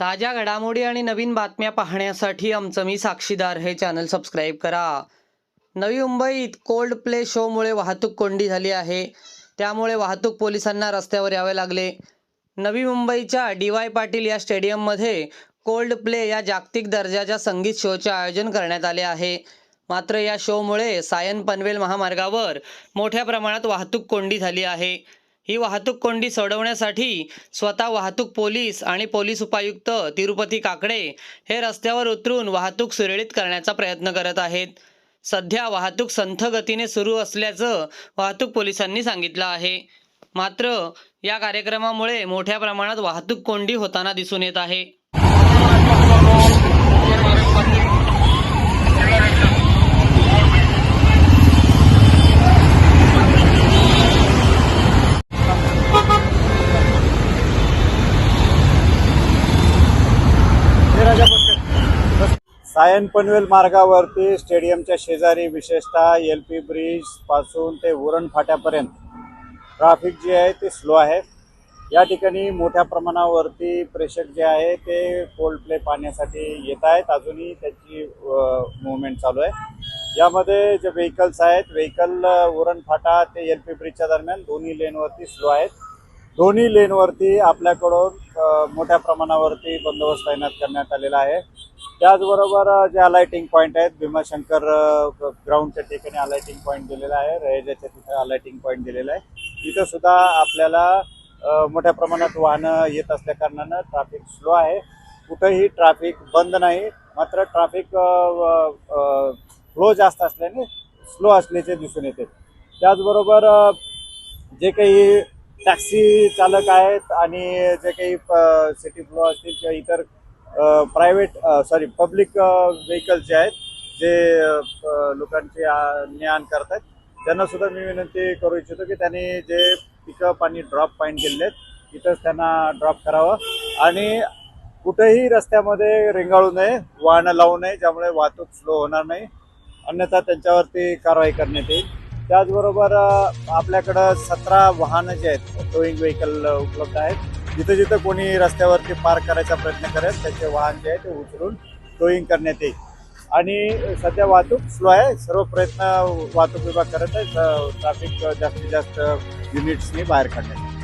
ताज्या घडामोडी आणि नवीन बातम्या पाहण्यासाठी आमचं मी साक्षीदार हे चॅनल सबस्क्राईब करा. नवी मुंबईत कोल्ड प्ले शोमुळे वाहतूक कोंडी झाली आहे. त्यामुळे वाहतूक पोलिसांना रस्त्यावर यावे लागले. नवी मुंबईच्या डी वाय पाटील या स्टेडियममध्ये कोल्ड प्ले या जागतिक दर्जाच्या संगीत शोचे आयोजन करण्यात आले आहे. मात्र या शोमुळे सायन पनवेल महामार्गावर मोठ्या प्रमाणात वाहतूक कोंडी झाली आहे. ही वाहतूक कोंडी सोडवण्यासाठी स्वतः वाहतूक पोलीस आणि पोलीस उपायुक्त तिरुपती काकडे हे रस्त्यावर उतरून वाहतूक सुरळीत करण्याचा प्रयत्न करत आहेत. सध्या वाहतूक संथ गतीने सुरू असल्याचं वाहतूक पोलिसांनी सांगितलं आहे. मात्र या कार्यक्रमामुळे मोठ्या प्रमाणात वाहतूक कोंडी होताना दिसून येत आहे. सायन पनवेल मार्गावरती स्टेडियमच्या शेजारी विशेषतः एल पी ब्रिजपासून ते उरण फाट्यापर्यंत. ट्रॅफिक जे आहे ते स्लो आहे. या ठिकाणी मोठ्या प्रमाणावरती प्रेक्षक जे आहे ते कोल्ड प्ले पाहण्यासाठी येत आहेत. अजूनही त्याची मुवमेंट चालू आहे. यामध्ये जे व्हेकल्स आहेत व्हेकल उरण फाटा ते एल पी ब्रिजच्या दरम्यान दोन्ही लेनवरती स्लो आहेत. दोन्ही लेनवरती आपल्याकडून मोठ्या प्रमाणावरती बंदोबस्त तैनात करण्यात आलेला आहे. त्याचबरोबर जे अलाइटिंग पॉईंट आहेत भीमाशंकर ग्राउंडच्या ठिकाणी अलाइटिंग पॉईंट दिलेला आहे रहेजाच्या तिथे अलाइटिंग पॉईंट दिलेला आहे. तिथं सुद्धा आपल्याला मोठ्या प्रमाणात वाहनं येत असल्या कारणानं ट्रॅफिक स्लो आहे. कुठंही ट्रॅफिक बंद नाही मात्र ट्रॅफिक फ्लो जास्त असल्याने स्लो असल्याचे दिसून येते. त्याचबरोबर जे काही टॅक्सी चालक आहेत आणि जे काही सिटी फ्लो असतील किंवा इतर प्रायव्हेट सॉरी पब्लिक व्हेकल जे आहेत जे लोकांचे लोकांची आ- ने आण करतात त्यांना सुद्धा मी विनंती करू इच्छितो की त्यांनी जे पिकअप आणि ड्रॉप पॉईंट केलेले आहेत तिथंच त्यांना ड्रॉप करावं. आणि कुठेही रस्त्यामध्ये रेंगाळू नये वाहनं लावू नये ज्यामुळे वाहतूक स्लो होणार नाही. अन्यथा त्यांच्यावरती कारवाई करण्यात येईल. त्याचबरोबर आपल्याकडं सतरा वाहनं जे आहेत टोईंग व्हेकल उपलब्ध आहेत. जिथं जिथं कोणी रस्त्यावरती पार्क करायचा प्रयत्न करेल त्याचे वाहन जे आहे ते उचलून टोईंग करण्यात येईल. आणि सध्या वाहतूक स्लो आहे. सर्व प्रयत्न वाहतूक विभाग करत आहे. ट्रॅफिक जास्तीत जास्त युनिट्सनी बाहेर काढण्यात